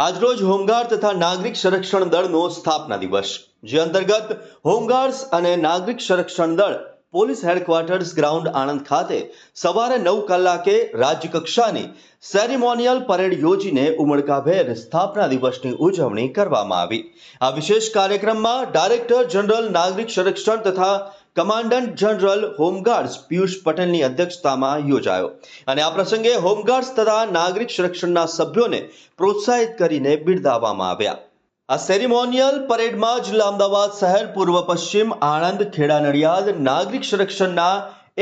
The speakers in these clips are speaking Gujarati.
આજરોજ હોમગાર્ડ તથા નાગરિક સંરક્ષણ દળનો સ્થાપના દિવસ, જે અંતર્ગત હોમગાર્ડ્સ અને નાગરિક સંરક્ષણ દળ પોલીસ હેડક્વાર્ટર્સ ગ્રાઉન્ડ આણંદ ખાતે સવારે નવ કલાકે રાજ્યકક્ષાની સેરેમોનિયલ પરેડ યોજીને ઉમળકાભેર સ્થાપના દિવસની ઉજવણી કરવામાં આવી. આ વિશેષ કાર્યક્રમમાં ડાયરેક્ટર જનરલ નાગરિક સંરક્ષણ તથા કમાન્ડન્ટ જનરલ હોમગાર્ડ્સ પિયુષ પટેલની અધ્યક્ષતામાં યોજાયો. અને આ પ્રસંગે હોમગાર્ડ્સ તથા નાગરિક સંરક્ષણના સભ્યોને પ્રોત્સાહિત કરીને બિરદાવવામાં આવ્યા. આ સેરેમોનિયલ પરેડમાં જિલ્લા અમદાવાદ શહેર પૂર્વ પશ્ચિમ આણંદ ખેડા નડિયાદ નાગરિક સંરક્ષણના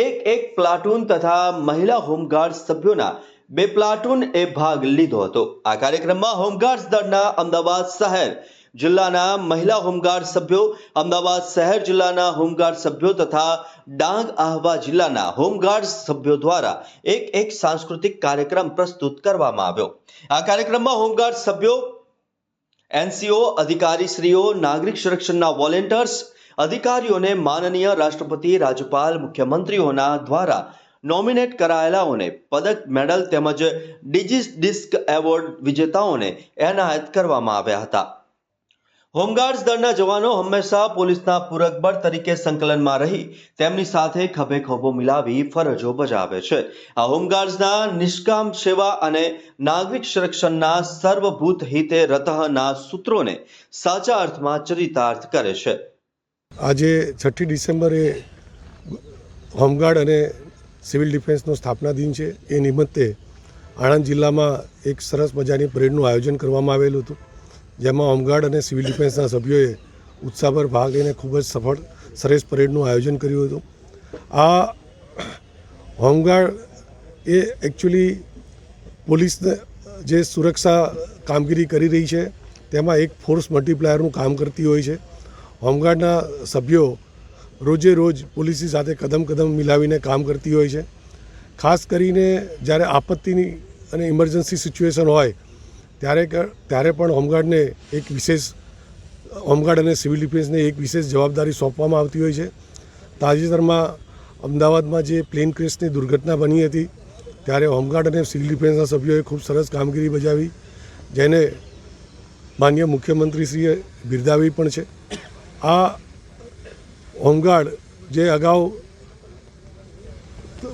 એક એક પ્લાટૂન તથા મહિલા હોમગાર્ડ સભ્યોના બે પ્લાટૂન એ ભાગ લીધો હતો. આ કાર્યક્રમમાં હોમગાર્ડ્સ દળના અમદાવાદ શહેર જિલ્લાના મહિલા હોમગાર્ડ સભ્યો, અમદાવાદ શહેર જિલ્લાના હોમગાર્ડ સભ્યો તથા ડાંગ આહવા જિલ્લાના હોમગાર્ડ સભ્યો દ્વારા એક એક સાંસ્કૃતિક કાર્યક્રમ પ્રસ્તુત કરવામાં આવ્યો. આ કાર્યક્રમમાં હોમગાર્ડ સભ્યો, એનસીઓ, અધિકારીશ્રીઓ, નાગરિક સંરક્ષણના વોલેન્ટિયર્સ, અધિકારીઓને માનનીય રાષ્ટ્રપતિ, રાજ્યપાલ, મુખ્યમંત્રીઓના દ્વારા નોમિનેટ કરાયેલાઓને પદક, મેડલ તેમજ ડિજિસ ડિસ્ક એવોર્ડ વિજેતાઓને એનાયત કરવામાં આવ્યા હતા. હોમગાર્ડ્સ દળના જવાનો હંમેશા પોલીસના પૂરક બળ તરીકે સંકલનમાં રહી, તેમની સાથે ખભે ખભો મિલાવી ફરજો બજાવે છે. આ હોમગાર્ડ્સના નિષ્કામ સેવા અને નાગરિક સંરક્ષણના સર્વભૂત હિતે રતહના સૂત્રોને સાચા અર્થમાં ચરિતાર્થ કરે છે. આજે છઠ્ઠી ડિસેમ્બરે હોમગાર્ડ અને સિવિલ ડિફેન્સનો સ્થાપના દિન છે. એ નિમિત્તે આણંદ જિલ્લામાં એક સરસ મજાની પરેડનું આયોજન કરવામાં આવેલું હતું. જેમાં હોમગાર્ડ અને સિવિલ ડિફેન્સના સભ્યોએ ઉત્સાહભર ભાગ લઈને ખૂબ જ સફળ, સરસ પરેડનું આયોજન કર્યું હતું. આ હોમગાર્ડ એ એકચ્યુઅલી પોલીસને જે સુરક્ષા કામગીરી કરી રહી છે, તેમાં એક ફોર્સ મલ્ટીપ્લાયરનું કામ કરતી હોય છે. હોમગાર્ડના સભ્યો રોજે રોજ પોલીસની સાથે કદમ કદમ મિલાવીને કામ કરતી હોય છે. ખાસ કરીને જ્યારે આપત્તિની અને ઇમરજન્સી સિચ્યુએશન હોય ત્યારે ત્યારે પણ હોમગાર્ડને એક વિશેષ, હોમગાર્ડ અને સિવિલ ડિફેન્સને એક વિશેષ જવાબદારી સોંપવામાં આવતી હોય છે. તાજેતરમાં અમદાવાદમાં જે પ્લેન ક્રેશની દુર્ઘટના બની હતી, ત્યારે હોમગાર્ડ અને સિવિલ ડિફેન્સના સભ્યોએ ખૂબ સરસ કામગીરી બજાવી, જેને માન્ય મુખ્યમંત્રીશ્રીએ બિરદાવી પણ છે. આ હોમગાર્ડ જે અગાઉ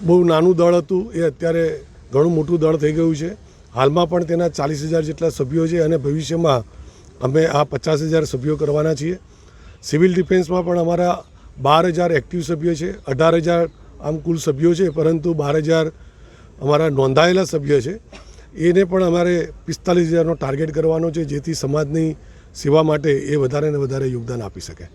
બહુ નાનું દળ હતું, એ અત્યારે ઘણું મોટું દળ થઈ ગયું છે. હાલમાં પણ તેના ચાલીસ હજાર જેટલા સભ્યો છે અને ભવિષ્યમાં અમે આ પચાસ હજાર સભ્યો કરવાના છીએ. સિવિલ ડિફેન્સમાં પણ અમારા બાર હજાર એક્ટિવ સભ્યો છે, અઢાર હજાર આમ કુલ સભ્યો છે, પરંતુ બાર હજાર અમારા નોંધાયેલા સભ્ય છે. એને પણ અમારે પિસ્તાલીસ હજારનો ટાર્ગેટ કરવાનો છે, જેથી સમાજની સેવા માટે એ વધારે ને વધારે યોગદાન આપી શકે.